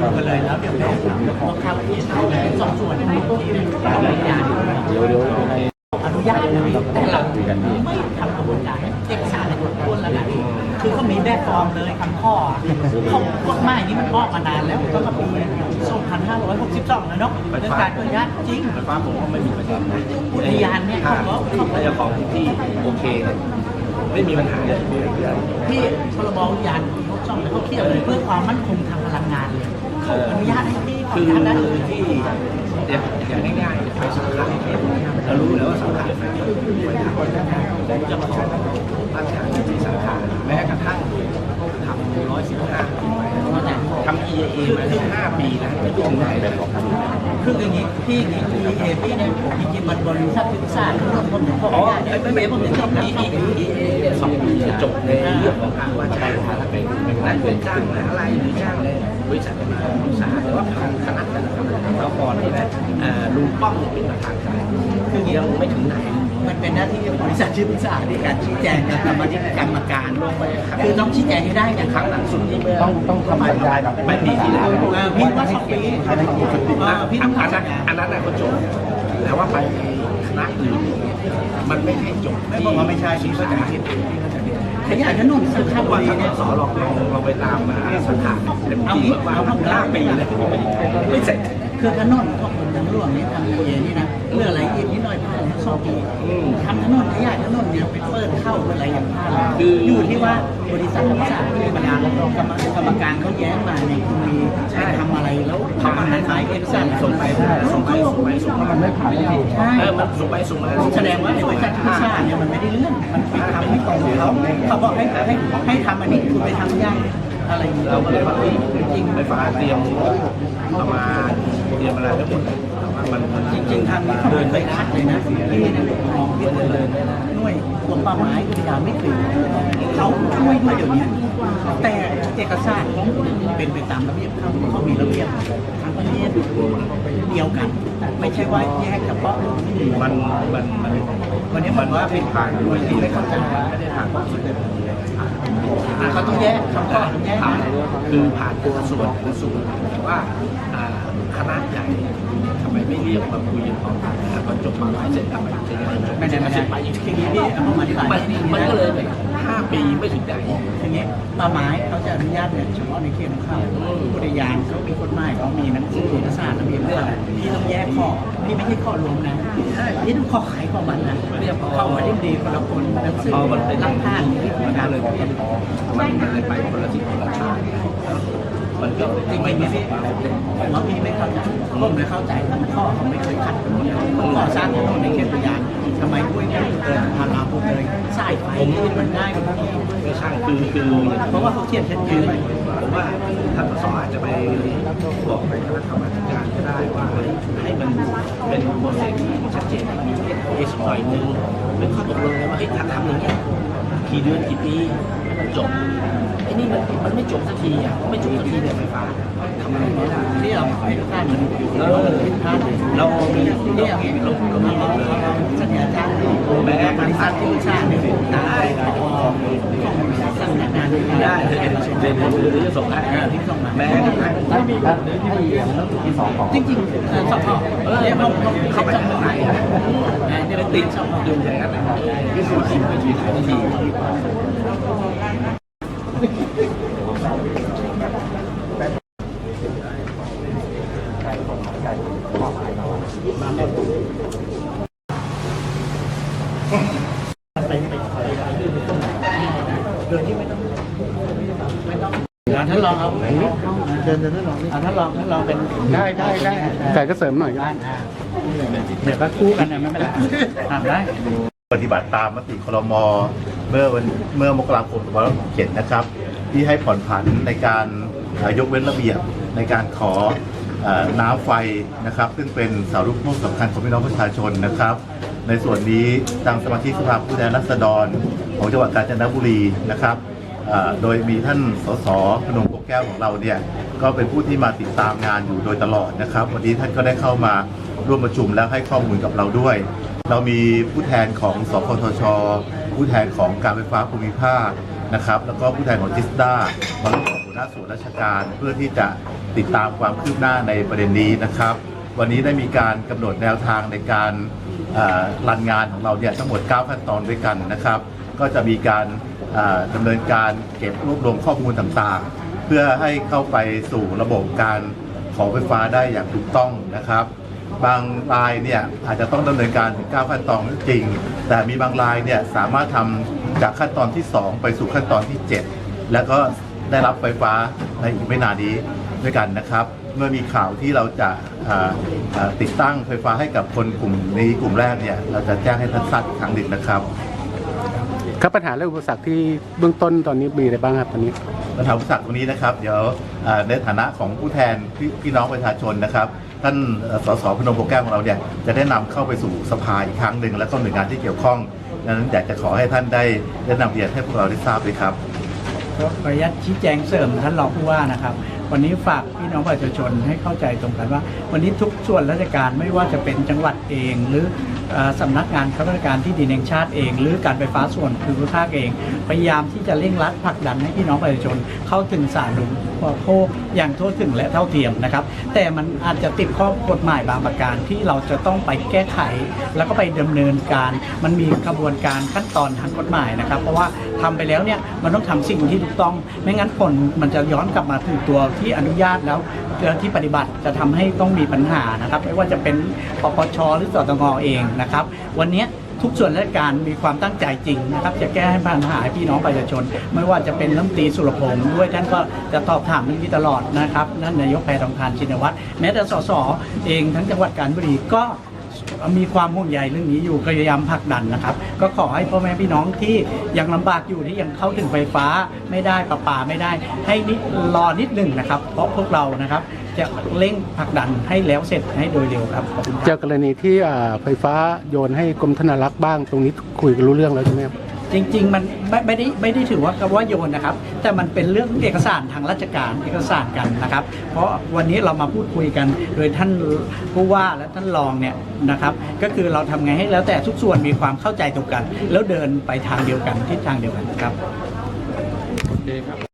ดูกันเลยแล้วเดี๋ยวแม่ต้องเข้าที่สอบสวนในที่ต้องมีญาณเดี๋ยวเดี๋ยวในอนุญาตนะแต่เราไม่ทำกระบวนการเอกสารในกฎหมายแล้วนะคือเขามีแบบฟอร์มเลยคำข้อเขากฎหมายนี้มันออกมานานแล้วตั้งแต่ปี2562แล้วเนาะเรื่องการอนุญาตจริงไฟฟ้าผมก็ไม่มีปัญหาอุทยานเนี่ยถ้าเขาก็เขาจ้าของที่โอเคเนี่ยไม่มีปัญหาเลยที่พรบอุทยานเขาช่องเลยเขาเขียนเลยเพื่อความมั่นคงทาง ขาอนุญาตให้ที่ขออนุญาตได้เลยที่อย่างง่ายๆไฟสังขารเรารู้แล้วว่าสังขารไฟที่ไฟดับเจ้าขอตั้งฐานที่สังขาแม้กระทั่งทำร้อยสิบห้าทำ EA มาสิบห้าปีนะไม่ถึงไหนเลยคืออย่างนี้พี่นี้คือเอพี่เนี่ยผมจริงๆมันบริษัทศึกษาทั้งหมดผมถึงบอกอ๋อไม่ไม่ไม่ผมจะจบ EAA EAA สองปีจบในเรื่องของการว่าจะเป็นเป็นนักเป็นจ้างอะไรหรือจ้างใน บริษัทมาปรึกษาแต่ว่าผ่านคณะกรรมการแล้วก่อนนี่นะลุงป้อมเป็นประธานการคือยังไม่ถึงไหนมันเป็นหน้าที่ของบริษัทที่ปรึกษาในการชี้แจงกับกรรมธิการกรรมการลงไปคือต้องชี้แจงให้ได้อย่างครั้งหลังสุดนี่เมื่อต้องต้องทำสัญญากับไม่ปีที่แล้วพี่ว่าสองปีออพี่ต้องอันนั้นอันนั้นนะก็จบแต่ว่าไปคณะอื่นมันไม่ให้จบไม่บอกว่าไม่ใช่ชี้ที่เข้าเข้าใจใจผิด ขยายถนนสังขารว่าบุรีถ้าเนี่ยสอลองลองลองไปตามมาสถานเต็มที่ว่าห้าปีเลยไม่เสร็จคือถนนของคนทางหลวงนี่ทำเอนี่นะเรื่องอะไรอีกนิดหน่อยผ่านสองปีทำถนนขยายถนนเนี่ยไปเปิดเข้าอะไรอย่างพลาดคืออยู่ที่ว่า บริษัทบริษัทที่บรรดากรรมกรรมการเขาแย้งมาเนี่ยคุณมีใช้ทำอะไรแล้วเขามาให้หมายเอกสารส่งไปส่งไปส่งไปส่งมามันไม่ผ่านแล้ใช่มันส่งไปส่งมาแสดงว่าบริษัทที่ชาเนี่ยมันไม่ได้เรื่องมันไปทำไม่ตรงเขาเขาบอกให้ให้ให้ทำอันนี้คุณไปทำยากอะไรอย่างเงี้ยเราก็เลยว่าจริงไฟฟ้าเตรียมประมาณเตรียมอะไรไว้งหมดมันจริงๆทางนี้เขาเดินไม่ทัดเลยนะพี่เนี่ยมองพี่เดินหน่วยกรมป่าไม้อุทยานไม่ถึง เขาช่วยด้วยเดี๋ยวนี้ แต่เอกสารของเป็นไปตามระเบียบเขาเขามีระเบียบทางประเทศเดียวกัน ไม่ใช่ว่าแยกเฉพาะมันมันมันวันนี้มันว่าเป็นผ่านด้วยที่ไม่เข้าใจไม่ได้ผ่านความสุดอะเขาต้องแยกคำข้อต้องแยกผ่านคือผ่านตัวส่วนตัวส่วนว่าอ่าคณะใหญ่ทำไมไม่เรียกมาคุยกันก่อนแล้วก็จบมาหลายเสร็จทำไมไม่ได้ไม่ได้ไปทีนี้พี่อามาอธิบายมันนิดนึงมันก็เลย แบบห้าปีไม่ถึงไหนทีนี้ป่าไม้เขาจะอนุญาตเนี่ยเฉพาะในเขตของเขาอุทยานเขามีกฎหมายเขามีหนังสือเอกสารระเบียบเรื่องพี่ต้องแยกข้อพี่ไม่ใช่ข้อรวมนะพี่ต้องข้อขายของมันนะเข้ามาได้ดีคนละคนหนังสือพอมันเป็นรับผ่านที่มันกาก็รเลเลยยมันมันเลยไปคนละทิศคนละทางมันก็จริงไหมพี่พี่ผมว่าพี่ไม่เข้าใจผมเลยเข้าใจแต่ข้อเขาไม่เคยคัดผมก่อสร้างถนนในเขตอุทยานทำไมด้วยเนี่ยเกิดพาราปุ๊บเลยสายไฟที่มันง่ายกว่าที่ไม่ใช่คือคือเพราะว่าเขาเขียนชัดเจนผมว่าท่านสสอาจจะไปบอกในคณะกรรมการก็ได้ว่าให้มันเป็นโปรเซสที่ชัดเจนมีเอสหน่อยนึงเป็นข้อตกลงกันว่าเฮ้ยถ้าทำอย่างเงี้ยกี่เดือนกี่ปีจบไอ้นี่มันมันไม่จบสักทีอะไม่จบสักทีเนี่ยไฟฟ้าทำอะไรไม่ได้ที่เราไม่พลาดมันเอเราอผิดพลาดเรามีเนี่เนี่ยยลลงงก็ก็มีมีเราเลยสัญญาจ้างแม้บริษัทที่ชาติเนี่ยตายของสำนักงาน ได้เลยเดี๋ยวเดี๋ยวจะส่งให้ที่ส่งมาแม้กระทั่งถ้ามีการให้เรียนเรื่องที่สองของจริงๆสอบเออเนี่ยเขาเข้าไปจะข้างในะเนี่ยติติดดสอบดูอย่างนั้นที่สุดทีมไปทีทีทีไปไปไปโดยที่ไม่ต้องไม่ต้ องท่านลองเอาเดินเดินท่านลองท่านลองท่านลองเป็นได้ได้ได้ไก่ก็เสริมหน่อยก็บ้านอ่าเดี๋ยวก็คู่กันนะไม่เป็นไรทำได้ปฏิบัติตามมติครมเมื่อวันเมื่อมกราคม2567นะครับ ที่ให้ผ่อนผันในการเอ่อยกเว้นระเบียบในการขอเอ่อน้ำไฟนะครับ ซึ่งเป็นเสาลูกโม่สำคัญของพี่น้องประชาชนนะครับ ในส่วนนี้ทางสมาชิกสภาผู้แทนราษฎรของจังหวัดกาญจนบุรีนะครับเอ่อ โดยมีท่านสสพนมโกแก้วของเราเนี่ยก็เป็นผู้ที่มาติดตามงานอยู่โดยตลอดนะครับ วันนี้ท่านก็ได้เข้ามาร่วมประชุมและให้ข้อมูลกับเราด้วย เรามีผู้แทนของสพทช ผู้แทนของการไฟฟ้าภูมิภาคนะครับแล้วก็ผู้แทนของจิสดามาร่วมกับหัวหน้าณะส่วนราชการเพื่อที่จะติดตามความคืบหน้าในประเด็นนี้นะครับ วันนี้ได้มีการกำหนดแนวทางในการรันงานของเราเนี่ยทั้งหมด 9 ขั้นตอนด้วยกันนะครับ ก็จะมีการ ดำเนินการเก็บรวบรวมข้อมูลต่างๆ เพื่อให้เข้าไปสู่ระบบการขอไฟฟ้าได้อย่างถูกต้องนะครับ บางรายเนี่ยอาจจะต้องดำเนินการถึง9ขั้นตอนจริง แต่มีบางรายเนี่ยสามารถทำจากขั้นตอนที่ 2 ไปสู่ขั้นตอนที่ 7 แล้วก็ได้รับไฟฟ้าในอีกไม่นานนี้ด้วยกันนะครับ เมื่อมีข่าวที่เราจะาาติดตั้งไฟฟ้าให้กับคนกลุ่มนี้กลุ่มแรกเนี่ยเราจะแจ้งให้ท่านทราบครั้งหนึ่งนะครับ ครับปัญหาและอุปสรรคที่เบื้องต้นตอนนี้มีอะไรบ้างครับตอนนี้ ปัญหาอุปสรรคตรงนี้นะครับ เดี๋ยวอ่าในฐานะของผู้แทนพี่พี่น้องประชาชนนะครับ ท่านเอ่อสสพนมโปรแกรมของเราเนี่ยจะได้นำเข้าไปสู่สภาอีกครั้งหนึ่งแล้วก็หน่วยงานที่เกี่ยวข้องดังนั้นอยากจะขอให้ท่านได้ได้นำเรียนให้พวกเราได้ทราบด้วยครับก็ขออนุญาตชี้แจงเสริมท่านรองผู้ว่านะครับ วันนี้ฝากพี่น้องประชาชนให้เข้าใจตรงกันว่า วันนี้ทุกส่วนราชการไม่ว่าจะเป็นจังหวัดเอง หรือเอ่อสำนักงานข้าราชการที่ดินแห่งชาติเอง หรือการไฟฟ้าส่วนภูมิภาคเอง พยายามที่จะเร่งรัดผลักดันให้พี่น้องประชาชนเข้าถึงสาธารณูปโภคอย่างทั่วถึงและเท่าเทียมนะครับ แต่มันอาจจะติดข้อกฎหมายบางประการที่เราจะต้องไปแก้ไข แล้วก็ไปดำเนินการ มันมีกระบวนการขั้นตอนทางกฎหมายนะครับ เพราะว่า ทำไปแล้วเนี่ยมันต้องทำสิ่งที่ถูกต้อง ไม่งั้นผลมันจะย้อนกลับมาถึงตัวที่อนุญาตแล้วแล้วที่ปฏิบัติจะทำให้ต้องมีปัญหานะครับไม่ว่าจะเป็นปปชหรือสตงเองนะครับ วันนี้ทุกส่วนราชการมีความตั้งใจจริงนะครับ จะแก้ให้ปัญหาพี่น้องประชาชน ไม่ว่าจะเป็นรัฐมนตรีสุรพงศ์ด้วยท่านก็จะตอบถามเรื่องนี้ตลอดนะครับนั่นนายกแพทองทานชินวัตรแม้แต่สสเองทั้งจังหวัดกาญจนบุรีก็ มีความห่วงใยเรื่องนี้อยู่พยายามผลักดันนะครับ ก็ขอให้พ่อแม่พี่น้องที่ยังลำบากอยู่ที่ยังเข้าถึงไฟฟ้าไม่ได้ประปาไม่ได้ ให้นิดรอนิดหนึ่งนะครับ เพราะพวกเรานะครับ จะเร่งผลักดันให้แล้วเสร็จให้โดยเร็วครับขอบคุณคเจอกรณีที่อ่าไฟฟ้าโยนให้กรมธนารักษ์บ้าง ตรงนี้คุยกันรู้เรื่องแล้วใช่ไหมครับ จริง ๆ มันไม่ไม่ได้ไม่ได้ถือว่าคำว่าโยนนะครับ แต่มันเป็นเรื่องเอกสารทางราชการเอกสารกันนะครับ เพราะวันนี้เรามาพูดคุยกัน โดยท่านผู้ว่าและท่านรองเนี่ยนะครับ ก็คือเราทำไงให้แล้วแต่ทุกส่วนมีความเข้าใจตรงกัน แล้วเดินไปทางเดียวกันทิศทางเดียวกันครับ